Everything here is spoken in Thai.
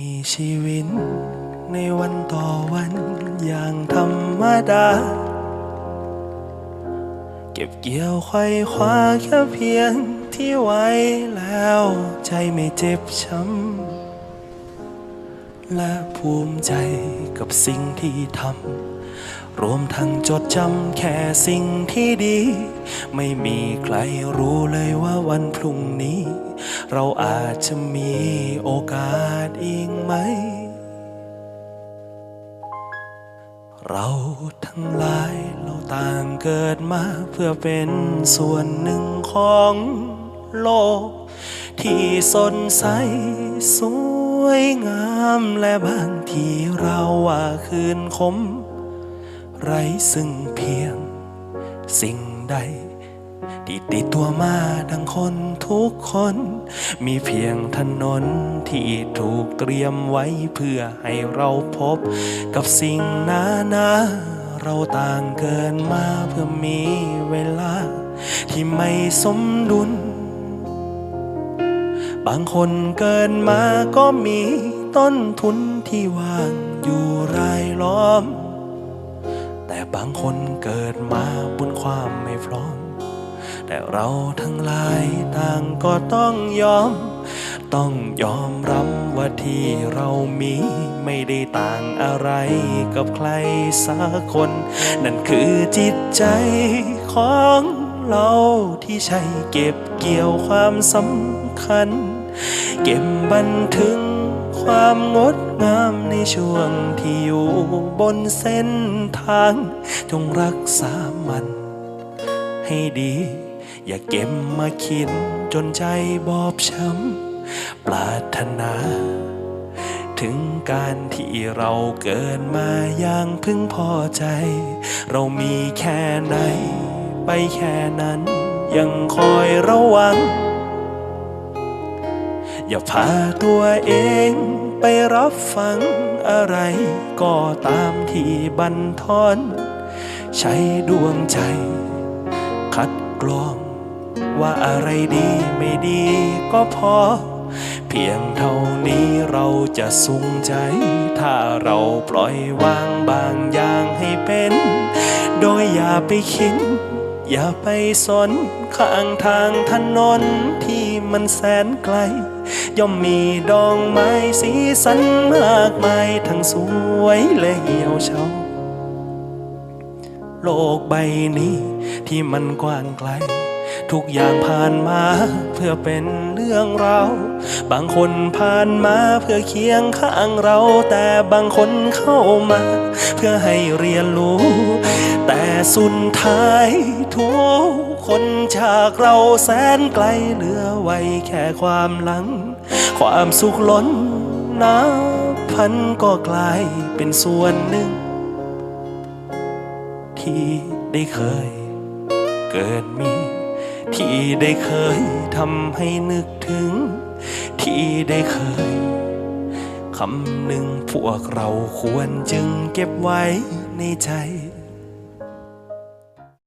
มีชีวิตในวันต่อวันอย่างธรรมดา เก็บเกี่ยวไขว้คว้าแค่เพียงที่ไว้แล้วใจไม่เจ็บช้ำ และภูมิใจกับสิ่งที่ทำ รวมทั้งจดจำแค่สิ่งที่ดี ไม่มีใครรู้เลยว่าวันพรุ่งนี้ เราอาจจะมีโอกาสอีกไหม เราทั้งหลายเราต่างเกิดมาเพื่อเป็นส่วนหนึ่งของโลก ที่สดใสสวยงามและบางทีเราว่าคืนคม ไรซึ่งเพียงสิ่งใด ที่ติดตัวมาดังคนทุกคน มีเพียงถนนที่ถูกเตรียมไว้เพื่อให้เราพบกับสิ่งนานาเราต่างเกินมาเพื่อมีเวลา ที่ไม่สมดุล บางคนเกินมาก็มีต้นทุนที่วางอยู่รายล้อม แต่บางคนเกิดมาบนความไม่พร้อม แต่เราทั้งหลายต่างก็ต้องยอม ต้องยอมรับว่าที่เรามีไม่ได้ต่างอะไรกับใครสักคน นั่นคือจิตใจของเราที่ใช้เก็บเกี่ยวความสำคัญ เก็บบันทึกความงดงามในช่วงที่อยู่บนเส้นทาง จงรักษามัน ให้ดี อย่าเก็บมาคิดจนใจบอบช้ำปรารถนา ถึงการที่เราเกิดมาอย่างพึงพอใจ เรามีแค่ไหน ไปแค่นั้น ยังคอยระวัง อย่าพาตัวเองไปรับฟังอะไรก็ตามที่บันทอน ใช้ดวงใจ คัดกรอง ว่าอะไรดีไม่ดีก็พอ เพียงเท่านี้เราจะสุขใจ ถ้าเราปล่อยวางบางอย่างให้เป็น โดยอย่าไปคิด อย่าไปสนข้างทางถนนที่มันแสนไกล ย่อมมีดอกไม้สีสันมากมายทั้งสวยและเหี่ยวเฉาโลกใบนี้ที่มันกว้างไกล ทุกอย่างผ่านมาเพื่อเป็นเรื่องราวบางคนผ่านมาเพื่อเคียงข้างเรา แต่บางคนเข้ามา เพื่อให้เรียนรู้ แต่สุดท้ายทุกคนจากเราแสนไกลเหลือไว้แค่ความหลัง ความสุขล้นนับพันก็กลายเป็นส่วนหนึ่ง ที่ได้เคยเกิดมี ที่ได้เคยทำให้นึกถึง ที่ได้เคยคำหนึ่งพวกเราควรจึงเก็บไว้ในใจ